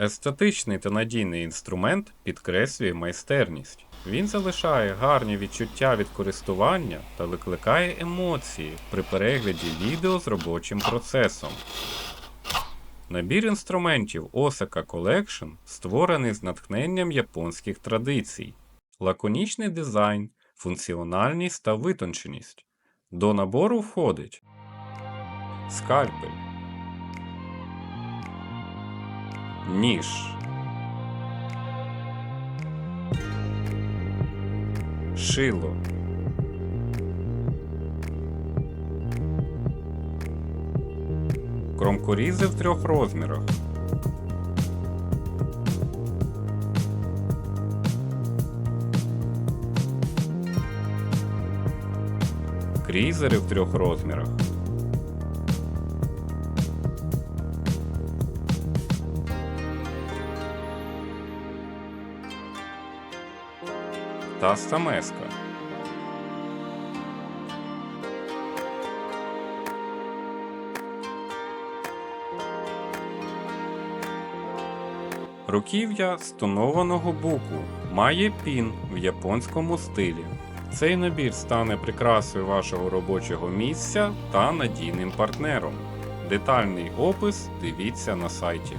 Естетичний та надійний інструмент підкреслює майстерність. Він залишає гарні відчуття від користування та викликає емоції при перегляді відео з робочим процесом. Набір інструментів Osaka Collection створений з натхненням японських традицій, лаконічний дизайн, функціональність та витонченість. До набору входить скальпель, ніж, шило, кромкорізи в трьох розмірах. Крізери в трьох розмірах. Та стамеска. Руків'я з тонованого буку має пін в японському стилі. Цей набір стане прикрасою вашого робочого місця та надійним партнером. Детальний опис дивіться на сайті.